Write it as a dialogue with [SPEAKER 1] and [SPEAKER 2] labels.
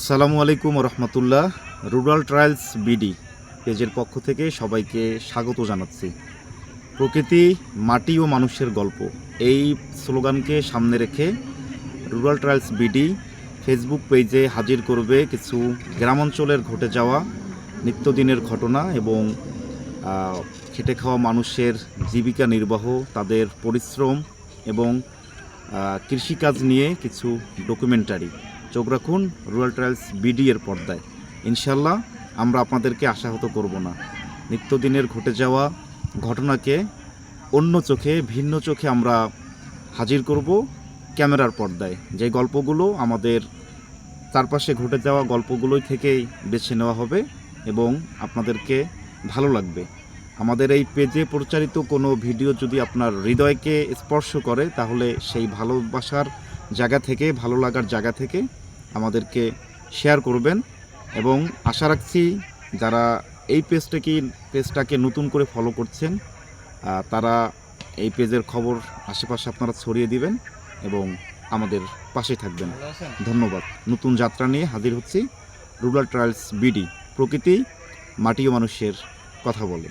[SPEAKER 1] আসসালামু আলাইকুম রহমতুল্লাহ rural trials BD পেজের পক্ষ থেকে সবাইকে স্বাগত জানাচ্ছি। প্রকৃতি, মাটি ও মানুষের গল্প, এই স্লোগানকে সামনে রেখে রুরাল ট্রায়ালস বিডি ফেসবুক পেজে হাজির করবে কিছু গ্রামাঞ্চলের ঘটে যাওয়া, নিত্যদিনের ঘটনা এবং খেটে খাওয়া মানুষের জীবিকা নির্বাহ, তাদের পরিশ্রম এবং কৃষিকাজ নিয়ে কিছু ডকুমেন্টারি চোখ রাখুন রুরাল ট্রায়ালস বিডি এর পর্দায়। ইনশাল্লাহ আমরা আপনাদেরকে আশাহত করব না। নিত্যদিনের ঘটে যাওয়া ঘটনাকে অন্য চোখে, ভিন্ন চোখে আমরা হাজির করব ক্যামেরার পর্দায়। যে গল্পগুলো আমাদের চারপাশে ঘটে যাওয়া গল্পগুলোই থেকেই বেছে নেওয়া হবে এবং আপনাদেরকে ভালো লাগবে। আমাদের এই পেজে প্রচারিত কোনো ভিডিও যদি আপনার হৃদয়কে স্পর্শ করে, তাহলে সেই ভালোবাসার জায়গা থেকে ভালো লাগার জায়গা থেকে আমাদেরকে শেয়ার করবেন এবং আশা রাখছি যারা এই পেজটাকে পেজটাকে নতুন করে ফলো করছেন তারা এই পেজের খবর আশেপাশে আপনারা ছড়িয়ে দিবেন এবং আমাদের পাশে থাকবেন। ধন্যবাদ। নতুন যাত্রা নিয়ে হাজির হচ্ছি রুরাল ট্রায়ালস বিডি প্রকৃতি মাটি ও মানুষের কথা বলে।